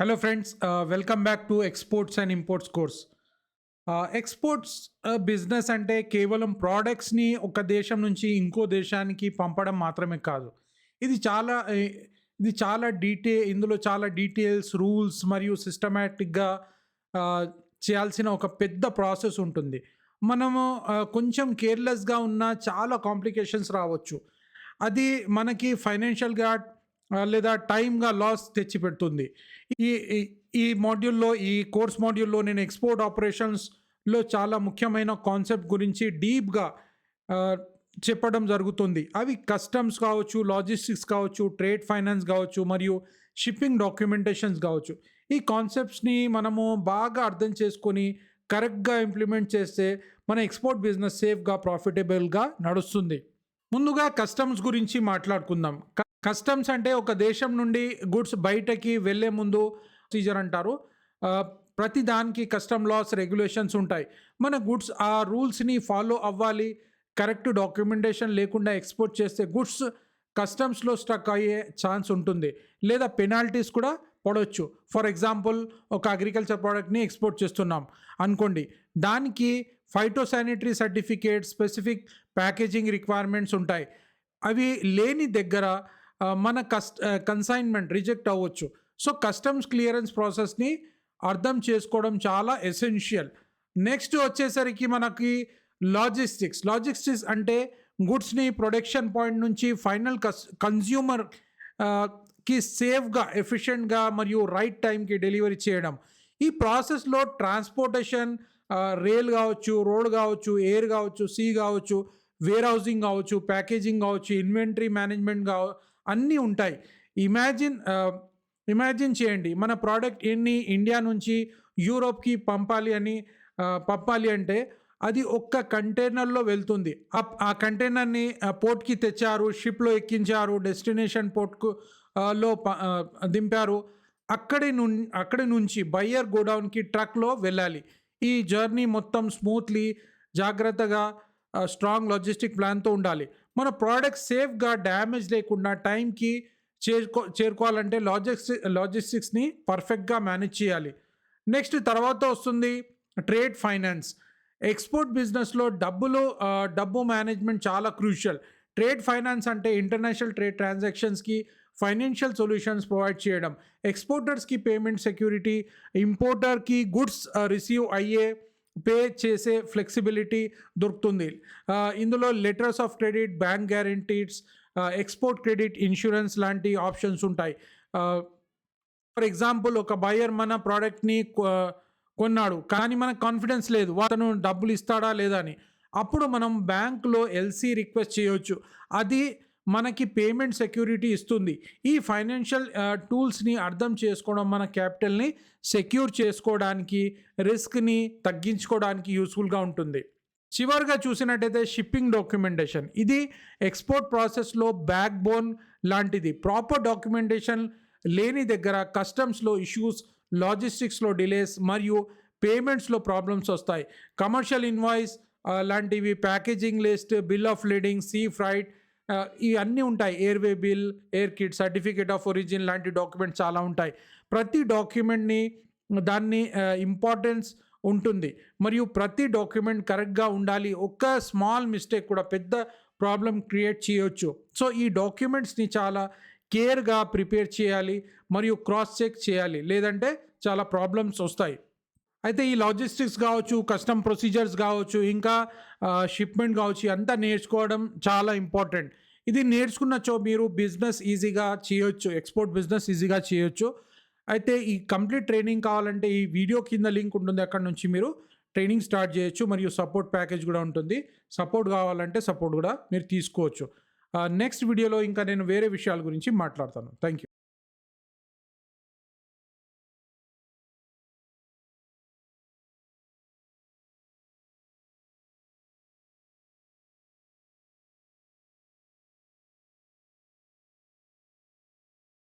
Hello friends welcome back to exports and imports course exports business అంటే కేవలం ప్రోడక్ట్స్ని ఒక దేశం నుంచి ఇంకో దేశానికి పంపడం మాత్రమే కాదు. ఇది చాలా ఇది చాలా డీటే ఇందులో చాలా డీటెయిల్స్ రూల్స్ మరియు సిస్టమేటిక్గా చేయాల్సిన ఒక పెద్ద ప్రాసెస్ ఉంటుంది. మనము కొంచెం కేర్లెస్గా ఉన్న చాలా కాంప్లికేషన్స్ రావచ్చు. అది మనకి ఫైనాన్షియల్గా లేదా టైమ్గా లాస్ తెచ్చిపెడుతుంది. ఈ ఈ- ఈ మాడ్యూల్లో ఈ కోర్స్ మాడ్యూల్లో నేను ఎక్స్పోర్ట్ ఆపరేషన్స్లో చాలా ముఖ్యమైన కాన్సెప్ట్ గురించి డీప్గా చెప్పడం జరుగుతుంది. అవి కస్టమ్స్ కావచ్చు లాజిస్టిక్స్ కావచ్చు ట్రేడ్ ఫైనాన్స్ కావచ్చు మరియు షిప్పింగ్ డాక్యుమెంటేషన్స్ కావచ్చు. ఈ కాన్సెప్ట్స్ని మనము బాగా అర్థం చేసుకొని కరెక్ట్గా ఇంప్లిమెంట్ చేస్తే మన ఎక్స్పోర్ట్ బిజినెస్ సేఫ్గా ప్రాఫిటబుల్గా నడుస్తుంది. ముందుగా కస్టమ్స్ గురించి మాట్లాడుకుందాం. కస్టమ్స్ అంటే ఒక దేశం నుండి గుడ్స్ బయటకి వెళ్ళే ముందు ప్రొసీజర్ అంటారు. ప్రతి దానికి కస్టమ్ లాస్ రెగ్యులేషన్స్ ఉంటాయి. మన గుడ్స్ ఆ రూల్స్ని ఫాలో అవ్వాలి. కరెక్ట్ డాక్యుమెంటేషన్ లేకుండా ఎక్స్పోర్ట్ చేస్తే గుడ్స్ కస్టమ్స్లో స్టక్ అయ్యే ఛాన్స్ ఉంటుంది. లేదా పెనాల్టీస్ కూడా పడవచ్చు ఫర్ ఎగ్జాంపుల్ ఒక అగ్రికల్చర్ ప్రోడక్ట్ని ఎక్స్పోర్ట్ చేస్తున్నాం. అనుకోండి దానికి phytosanitary certificate specific packaging requirements ఉంటాయి. అవి లేని దగ్గర మన కస్ట్ కన్సైన్మెంట్ రిజెక్ట్ అవ్వచ్చు. సో కస్టమ్స్ క్లియరెన్స్ ప్రాసెస్ని అర్థం చేసుకోవడం చాలా ఎసెన్షియల్ నెక్స్ట్ వచ్చేసరికి మనకి లాజిస్టిక్స్ లాజిస్టిక్స్ అంటే గుడ్స్ని ప్రొడక్షన్ పాయింట్ నుంచి ఫైనల్ కస్ కన్జ్యూమర్కి సేఫ్గా ఎఫిషియెంట్గా మరియు రైట్ టైంకి డెలివరీ చేయడం. ఈ ప్రాసెస్లో ట్రాన్స్పోర్టేషన్ రైల్ కావచ్చు రోడ్ కావచ్చు ఎయిర్ కావచ్చు సీ కావచ్చు వేర్ హౌసింగ్ కావచ్చు ప్యాకేజింగ్ కావచ్చు ఇన్వెంటరీ మేనేజ్మెంట్ కావచ్చు అన్నీ ఉంటాయి. ఇమాజిన్ ఇమాజిన్ చేయండి. మన ప్రోడక్ట్ ఎన్ని? ఇండియా నుంచి యూరోప్కి పంపాలి అని పంపాలి అంటే అది ఒక్క కంటైనర్లో వెళ్తుంది. ఆ- ఆ కంటైనర్ని పోర్ట్కి తెచ్చారు షిప్లో ఎక్కించారు డెస్టినేషన్ పోర్ట్కు లో ప- దింపారు. అక్కడి ను అక్కడి నుంచి బయ్యర్ గోడౌన్కి ట్రక్లో వెళ్ళాలి. ఈ జర్నీ మొత్తం స్మూత్లీ జాగ్రత్తగా స్ట్రాంగ్ లాజిస్టిక్ ప్లాన్తో ఉండాలి. మన ప్రోడక్ట్ సేఫ్గా డ్యామేజ్ లేకుండా టైంకి చేరుకో చేరుకోవాలంటే లాజిస్టిక్ లాజిస్టిక్స్ని పర్ఫెక్ట్గా మేనేజ్ చేయాలి. నెక్స్ట్ తర్వాత వస్తుంది ట్రేడ్ ఫైనాన్స్ ఎక్స్పోర్ట్ బిజినెస్లో డబ్బులు డబ్బు మేనేజ్మెంట్ చాలా క్రూషియల్ ట్రేడ్ ఫైనాన్స్ అంటే ఇంటర్నేషనల్ ట్రేడ్ ట్రాన్సాక్షన్స్కి ఫైనాన్షియల్ సొల్యూషన్స్ ప్రొవైడ్ చేయడం. ఎక్స్పోర్టర్స్కి పేమెంట్ సెక్యూరిటీ ఇంపోర్టర్కి గుడ్స్ రిసీవ్ అయ్యే పే చేసే ఫ్లెక్సిబిలిటీ దొరుకుతుంది. ఇందులో letters of credit bank guarantees export credit insurance లాంటి ఆప్షన్స్ ఉంటాయి. ఫర్ ఎగ్జాంపుల్ ఒక బయర్ మన ప్రోడక్ట్ని కొన్నాడు కానీ మనకు కాన్ఫిడెన్స్ లేదు అతను డబ్బులు ఇస్తాడా లేదా అని. అప్పుడు మనం బ్యాంక్లో ఎల్సీ రిక్వెస్ట్ చేయొచ్చు. అది మనకి పేమెంట్ సెక్యూరిటీ ఇస్తుంది. ఈ ఫైనాన్షియల్ టూల్స్ని అర్థం చేసుకోవడం మన క్యాపిటల్ని సెక్యూర్ చేసుకోవడానికి రిస్క్ని తగ్గించుకోవడానికి యూస్ఫుల్గా ఉంటుంది. చివరిగా చూసినట్టయితే షిప్పింగ్ డాక్యుమెంటేషన్. ఇది ఎక్స్పోర్ట్ ప్రాసెస్లో బ్యాక్ బోన్ లాంటిది. ప్రాపర్ డాక్యుమెంటేషన్ లేని దగ్గర కస్టమ్స్లో ఇష్యూస్ లాజిస్టిక్స్లో డిలేస్ మరియు పేమెంట్స్లో ప్రాబ్లమ్స్ వస్తాయి. కమర్షియల్ ఇన్వాయిస్ లాంటివి packaging list bill of leading sea freight ఇవన్నీ ఉంటాయి. Airway bill air kit certificate of origin లాంటి డాక్యుమెంట్స్ చాలా ఉంటాయి. ప్రతి డాక్యుమెంట్ని దాన్ని ఇంపార్టెన్స్ ఉంటుంది. మరియు ప్రతి డాక్యుమెంట్ కరెక్ట్గా ఉండాలి. ఒక్క స్మాల్ మిస్టేక్ కూడా పెద్ద ప్రాబ్లం క్రియేట్ చేయొచ్చు. సో ఈ డాక్యుమెంట్స్ని చాలా కేర్గా ప్రిపేర్ చేయాలి. మరియు క్రాస్ చెక్ చేయాలి. లేదంటే చాలా ప్రాబ్లమ్స్ వస్తాయి. అయితే ఈ లాజిస్టిక్స్ కావచ్చు కస్టమ్ ప్రొసీజర్స్ కావచ్చు ఇంకా షిప్మెంట్ కావచ్చు అంతా నేర్చుకోవడం చాలా ఇంపార్టెంట్. ఇది నేర్చుకున్నచో మీరు బిజినెస్ ఈజీగా చేయొచ్చు ఎక్స్పోర్ట్ బిజినెస్ ఈజీగా చేయొచ్చు. అయితే ఈ కంప్లీట్ ట్రైనింగ్ కావాలంటే ఈ వీడియో కింద లింక్ ఉంటుంది అక్కడ నుంచి మీరు ట్రైనింగ్ స్టార్ట్ చేయొచ్చు మరియు సపోర్ట్ ప్యాకేజ్ కూడా ఉంటుంది. సపోర్ట్ కావాలంటే సపోర్ట్ కూడా మీరు తీసుకోవచ్చు. నెక్స్ట్ వీడియోలో ఇంకా నేను వేరే విషయాల గురించి మాట్లాడతాను. Thank you